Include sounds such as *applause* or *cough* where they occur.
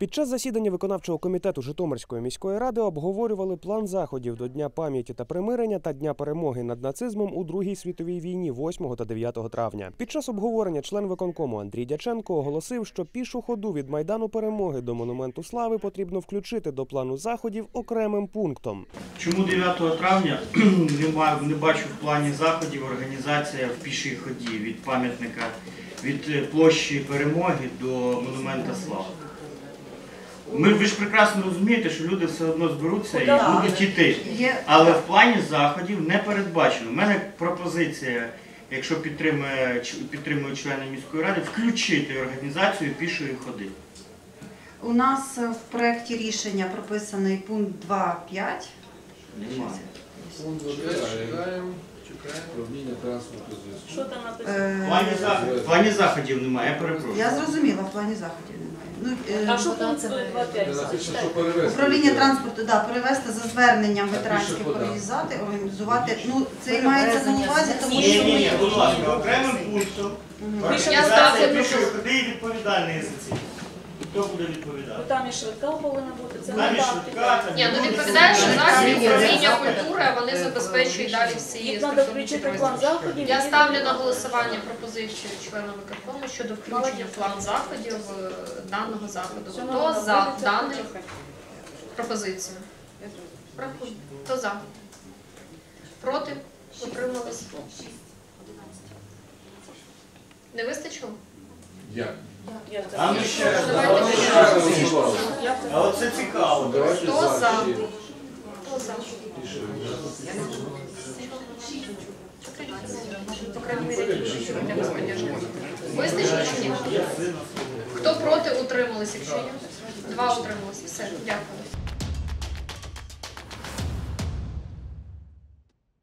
Під час засідання виконавчого комітету Житомирської міської ради обговорювали план заходів до Дня пам'яті та примирення та Дня перемоги над нацизмом у Другій світовій війні 8 та 9 травня. Під час обговорення член виконкому Андрій Дяченко оголосив, що пішу ходу від майдану перемоги до монументу слави потрібно включити до плану заходів окремим пунктом. Чому 9 травня *clears throat* не бачу в плані заходів організація в пішій ході від пам'ятника від е, площі перемоги до монумента слави? Ми ви ж прекрасно розумієте, що люди все одно зберуться і Так. будуть йти. Є Але в плані заходів не передбачено. У мене пропозиція, якщо підтримує ч- підтримують члени міської ради, включити організацію пішої ходи. у нас е, в проєкті рішення прописаний пункт 2.5. Немає. Пункт чекаємо, чекаємо. Управління транспорту зв'язку. Що там написано? Е, В плані заходів, в плані заходів немає, я перепрошую. Я зрозуміла, в плані заходів немає. Ну, е, А що там це 2.5? написано, що перевезти. Управління транспорту, да, перевести за зверненням ветеранських організацій, організувати. Ну, це мається на увазі, тому Ні, що ні, ні, будь ласка, окремим пунктом. Мгм. Організація ставлю пішої ходи і відповідальний за це. Хто буде відповідати? Там і швидка повинна бути. Це Там і не швидка, там Ні, ну відповідає, що буде засіб відповідальний. управління культури, а вони забезпечують далі всі Їх треба включити в план заходів. Я ставлю на голосування пропозицію члена виконкому щодо включення в план заходів е, даного заходу. Хто за дану пропозицію? Рахуй. Хто за? Проти? Утримались? Не вистачило? Як? А ми ще раз. Давайте Ще раз голосували. А оце цікаво. Давайте Хто за? Хто за? По крайней мере, я вас поддерживаю. Вистачить чи ні? Хто проти, утримались, якщо є? Два утрималися. Все, дякую.